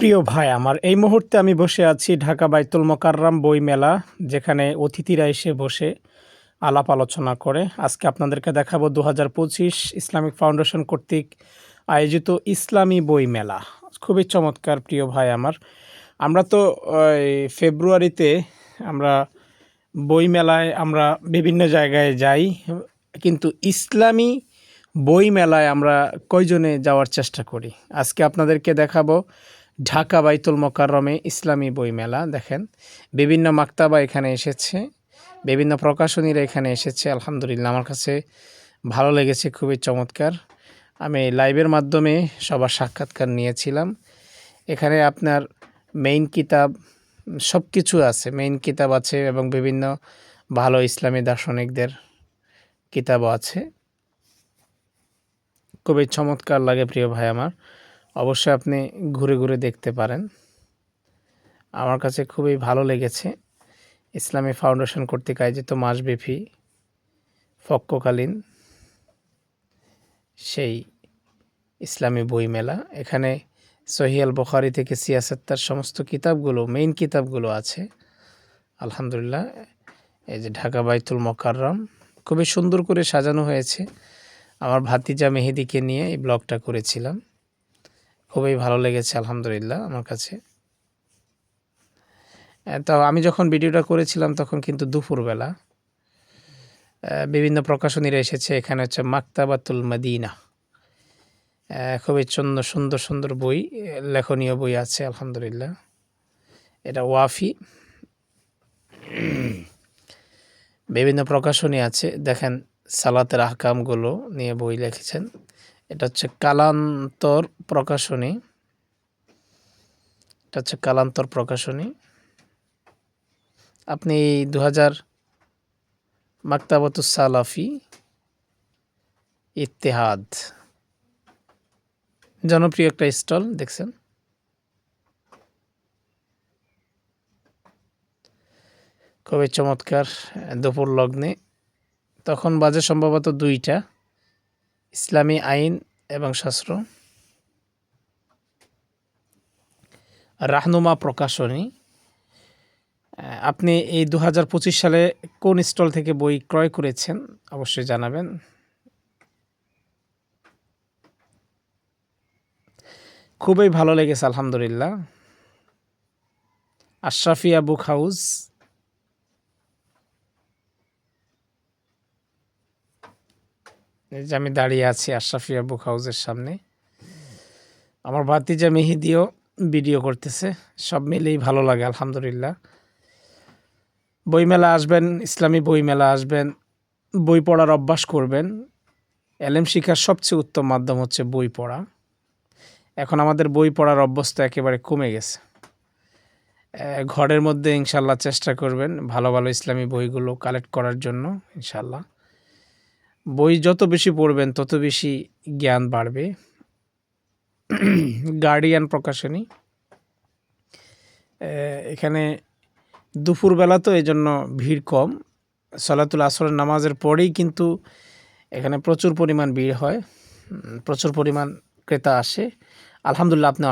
প্রিয় ভাই আমার, এই মুহূর্তে আমি বসে আছি ঢাকা বাইতুল মোকাররম বই মেলা যেখানে অতিথিরা এসে বসে আলাপ আলোচনা করে। আজকে আপনাদেরকে দেখাবো দু হাজার পঁচিশ ইসলামিক ফাউন্ডেশন কর্তৃক আয়োজিত ইসলামী বই মেলা খুবই চমৎকার প্রিয় ভাই আমার। আমরা তো ফেব্রুয়ারিতে আমরা বই মেলায় আমরা বিভিন্ন জায়গায় যাই, কিন্তু ইসলামী বই মেলায় আমরা কয়জনে যাওয়ার চেষ্টা করি? আজকে আপনাদেরকে দেখাবো ঢাকা বাইতুল মোকাররমে ইসলামী বই মেলা দেখেন। বিভিন্ন মাক্তাবা এখানে এসেছে, বিভিন্ন প্রকাশনীরা এখানে এসেছে, আলহামদুলিল্লাহ। আমার কাছে ভালো লেগেছে, খুবই চমৎকার। আমি লাইভের মাধ্যমে সবার সাক্ষাৎকার নিয়েছিলাম। এখানে আপনার মেইন কিতাব সব কিছু আছে। মেইন কিতাব আছে এবং বিভিন্ন ভালো ইসলামী দার্শনিকদের কিতাবও আছে। খুবই চমৎকার লাগে, প্রিয় ভাই আমার। অবশ্যই আপনি ঘুরে ঘুরে দেখতে পারেন। আমার কাছে খুবই ভালো লেগেছে ইসলামী ফাউন্ডেশন কর্তৃক আয়োজিত মাসব্যাপী ফক্ককালীন সেই ইসলামী বই মেলা এখানে সহিয়াল বখারি থেকে সিয়াসত্তার সমস্ত কিতাবগুলো মেইন কিতাবগুলো আছে। আলহামদুলিল্লাহ, এই যে ঢাকা বাইতুল মকাররম, খুবই সুন্দর করে সাজানো হয়েছে। আমার ভাতিজা মেহেদিকে নিয়ে এই ব্লগটা করেছিলাম। খুবই ভালো লেগেছে, আলহামদুলিল্লাহ, আমার কাছে। তো আমি যখন ভিডিওটা করেছিলাম তখন কিন্তু দুপুরবেলা বিভিন্ন প্রকাশনীরা এসেছে, এখানে হচ্ছে মাক্তাবাতুল মদিনা। খুবই সুন্দর সুন্দর সুন্দর বই, লেখনীয় বই আছে, আলহামদুলিল্লাহ। এটা ওয়াফি। বিভিন্ন প্রকাশনী আছে, দেখেন সালাতের আহকামগুলো নিয়ে বই লিখেছেন। এটা হচ্ছে কালান্তর প্রকাশনী। এটা হচ্ছে কালান্তর প্রকাশনী। আপনি দু হাজার মাক্তাবতুস সালাফি ইত্তেহাদ। জনপ্রিয় একটা স্টল, দেখছেন? খুবই চমৎকার, দুপুর লগ্নে। তখন বাজে সম্ভবত দুইটা। ইসলামী আইন এবং শাস্ত্র। রাহনুমা প্রকাশনী। আপনি এই দু হাজার পঁচিশ সালে কোন স্টল থেকে বই ক্রয় করেছেন অবশ্যই জানাবেন। খুবই ভালো লেগেছে, আলহামদুলিল্লাহ। আশরাফিয়া বুক হাউস যে আমি দাঁড়িয়ে আছি আশরাফিয়া বুক হাউসের সামনে। আমার ভাতিজা মেহিদিও ভিডিও করতেছে। সব মিলেই ভালো লাগে, আলহামদুলিল্লাহ। বইমেলা আসবেন, ইসলামী বইমেলা আসবেন, বই পড়ার অভ্যাস করবেন। এলেম শিখার সবচেয়ে উত্তম মাধ্যম হচ্ছে বই পড়া। এখন আমাদের বই পড়ার অভ্যস্ত একেবারে কমে গেছে। ঘরের মধ্যে ইনশাল্লাহ চেষ্টা করবেন ভালো ভালো ইসলামী বইগুলো কালেক্ট করার জন্য, ইনশাল্লাহ। বই যত বেশি পড়বেন, তত বেশি জ্ঞান বাড়বে। গার্ডিয়ান প্রকাশনী। এখানে দুপুরবেলা তো এই জন্য ভিড় কম। সলাতুল আসরের নামাজের পরেই কিন্তু এখানে প্রচুর পরিমাণ ভিড় হয়। প্রচুর পরিমাণ ক্রেতা আসে। আলহামদুলিল্লাহ, আপনি